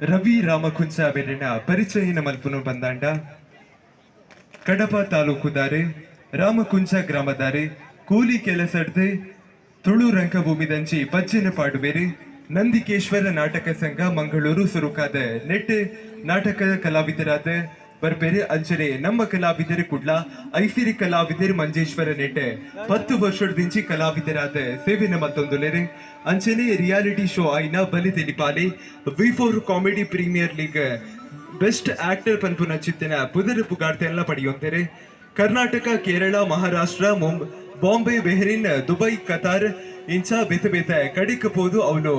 ರವಿ ರಾಮಕುಂಚ ಬೆರೆನ ಪರಿಚಯನ ಮಲ್ಪುನು ಬಂದಾಂಡ. ಕಡಪ ತಾಲೂಕು ದಾರೆ, ರಾಮಕುಂಚ ಗ್ರಾಮದಾರೆ ಕೂಲಿ ಕೆಲಸಡ್ದೆ ತುಳು ರಂಗಭೂಮಿ ದಂಚಿ ಪಜ್ಜನ ಪಾಡುವೆರೆ ನಂದಿಕೇಶ್ವರ ನಾಟಕ ಸಂಘ ಮಂಗಳೂರು ಸುರುಕಾದ ನೆಟ್ಟೆ ನಾಟಕ ಕಲಾವಿದರಾದ ಬರ್ಬೇರೆ ಅಂಚನೆ, ನಮ್ಮ ಕಲಾವಿದರು ಕುಡ್ಲ ಐಸಿರಿ ಕಲಾವಿದರು ಮಂಜೇಶ್ವರ ನೆಟ್ಟೆ. ಪತ್ತು ವರ್ಷದಿಂಚಿ ಕಲಾವಿದರಾದ ಸೇವೆನ ಮತ್ತೊಂದುಲೆರೆ ಅಂಚನೆ ರಿಯಾಲಿಟಿ ಶೋ ಆಯ್ನ ಬಲಿ ತಿಳಿಪಾಲಿ V four comedy premier league best actor ಪನ್ಪುನ ಚಿತ್ತಿನ ಪುದರ್ ಪುಗಾಡ್ತೆಲ್ಲ ಪಡೆಯುತ್ತಾರೆ Karnataka, Kerala, Maharashtra, Mumbai, Bombay, Bahrain, Dubai, Qatar, ಇಂಚ ಬೇತೆ ಬೇತೆ ಕಡಿಕ ಪೋದು ಅವನು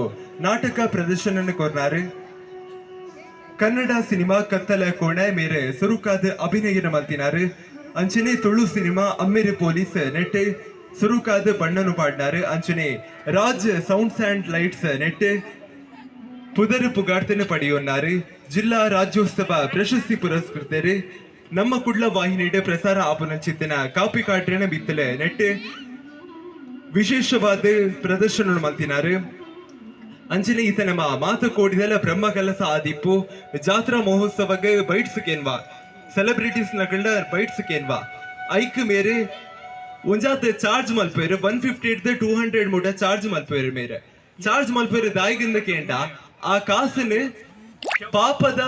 ನಾಟಕ ಪ್ರದರ್ಶನ ಕೊರ್ನಾರು. ಕನ್ನಡ ಸಿನಿಮಾ ಕತ್ತಲ ಕೋಣೆ ಮೇರೆ ಸುರುಕಾದ ಅಭಿನಯನ ಮಾತಿನಾರು ಅಂಚನೆ ತುಳು ಸಿನಿಮಾ ಅಮ್ಮೆರೆ ಪೊಲೀಸ್ ನೆಟ್ಟೆ. ಸುರುಕಾದ ಬಣ್ಣನು ಪಾಡ್ನಾರು. ಅಂಚನೆ ರಾಜ್ ಸೌಂಡ್ಸ್ ಅಂಡ್ ಲೈಟ್ಸ್ ನೆಟ್ಟೆ. ಪುದರು ಪುಗಾರ್ತನ ಪಡೆಯೊನ್ನಾರು. ಜಿಲ್ಲಾ ರಾಜ್ಯೋತ್ಸವ ಪ್ರಶಸ್ತಿ ಪುರಸ್ಕೃತರು. ನಮ್ಮ ಕುಡ್ಲ ವಾಹಿನಿಡೆ ಪ್ರಸಾರ ಆಪುನಂಚಿತ್ತಿನ ಕಾಪಿ ಕಾಟ್ರಿನ ಬಿತ್ತಲೆ ನೆಟ್ಟೆ. ವಿಶೇಷವಾದ ಪ್ರದರ್ಶನ ಮಂತಿನಾರು ಅಂಚನೆ ಈತ ನಮ್ಮ ಮಾತು ಕೋಡಿದೆಲ್ಲ ಬ್ರಹ್ಮ ಕೆಲಸ ಆದಿಪ್ಪು. ಜಾತ್ರಾ ಮಹೋತ್ಸವಕ್ಕೆ ಬೈಟ್ಸ್ ಕೇನ್ವಾ. ಸೆಲೆಬ್ರಿಟೀಸ್ ನಕಳ್ಳ ಬೈಟ್ಸ್ ಕೇನ್ವಾ. ಐಕ್ ಮೇರೆ, ಒಂಜಾತ ಚಾರ್ಜ್ ಮಲ್ಪೇರು, ಒನ್ ಫಿಫ್ಟಿ ಇಡ್ದೆ ಟೂ ಹಂಡ್ರೆಡ್ ಮೂಟ ಚಾರ್ಜ್ ಮಲ್ಪೇರು ಮೇರೆ. ಚಾರ್ಜ್ ಮಲ್ಪೇರು ದಾಯಿಗಿಂದ ಕೇಂಡ, ಆ ಕಾಸನ್ನು ಪಾಪದ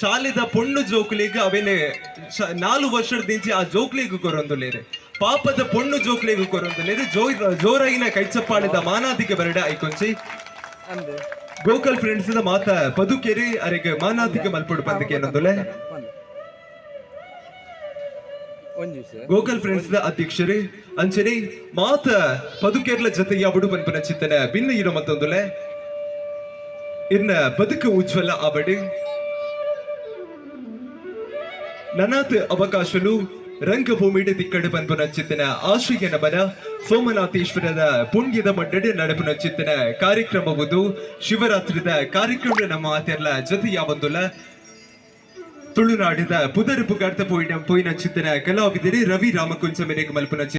ಶಾಲೆದ ಪೊಣ್ಣು ಜೋಕ್ಲಿಗೆ ಅವೇನೆ ನಾಲ್ಕು ನಾಲು ವರ್ಷದಿಂಚಿ ಆ ಜೋಕ್ಲಿಗೆ ಕೊರೊಂದುಲೇರೆ ಪಾಪದ ಪೊಣ್ಣು ಜೋಕ್ಲಿಗೆ ಕೊರೊಂದುಲೇರೆ ಜೋ ಜೋರಾಗಿನ ಕೈಚಪ್ಪಾಳಿದ ಮಾನಾದಿಗೆ ಬರಡ ಐಕೊಂಚಿ. ಗೋಕಲ್ ಫ್ರೆಂಡ್ಸ್ ಮಾತ ಪದುಕೆರೆ ಅರೆಗೆ ಮಾನಾದಿಗೆ ಮಲ್ಪಡು ಬಂದಕ್ಕೆ ಏನಂದುಲೆ ಒಂದು ಒಂದು ದಿವಸ ಗೋಕಲ್ ಫ್ರೆಂಡ್ಸ್ ಅಧ್ಯಕ್ಷರೇ ಅಂಚನೆ ಮಾತ ಪದುಕೇರ್ಲ ಜೊತೆ ಯಾವಡು ಪನ್ಪನ ಚಿತ್ತನ ಭಿನ್ನ ಇರೋ ಮತ್ತೊಂದುಲೆ ಇನ್ನ ಬದುಕು ಉಜ್ವಲ ಅವಡು ನನಾತ್ ಅವಕಾಶಲು ರಂಗಭೂಮಿಡೆ ದಿಕ್ಕಡು ಬಂದು ನಚ್ಚಿತ್ತಿನ ಆಶ್ರಯ ನಮನ ಸೋಮನಾಥೇಶ್ವರದ ಪುಣ್ಯದ ಮಡ್ಡಡೆ ನಡೆಪು ನಚ್ಚಿತ್ತಿನ ಕಾರ್ಯಕ್ರಮವುದು ಶಿವರಾತ್ರಿದ ಕಾರ್ಯಕ್ರಮದ ನಮ್ಮ ಆತೆಲ್ಲ ಜೊತೆಯ ಒಂದುಲ ತುಳುನಾಡಿದ ಪುದರುಪು ಗಡ್ತ ಪೋಯಿನ ಪೋಯಿನ ಚಿತ್ತನ ಕಲಾವಿದರೆ ರವಿ ರಾಮಕುಂಚ ಮೇರೆಗೆ ಮಲ್ಪುನ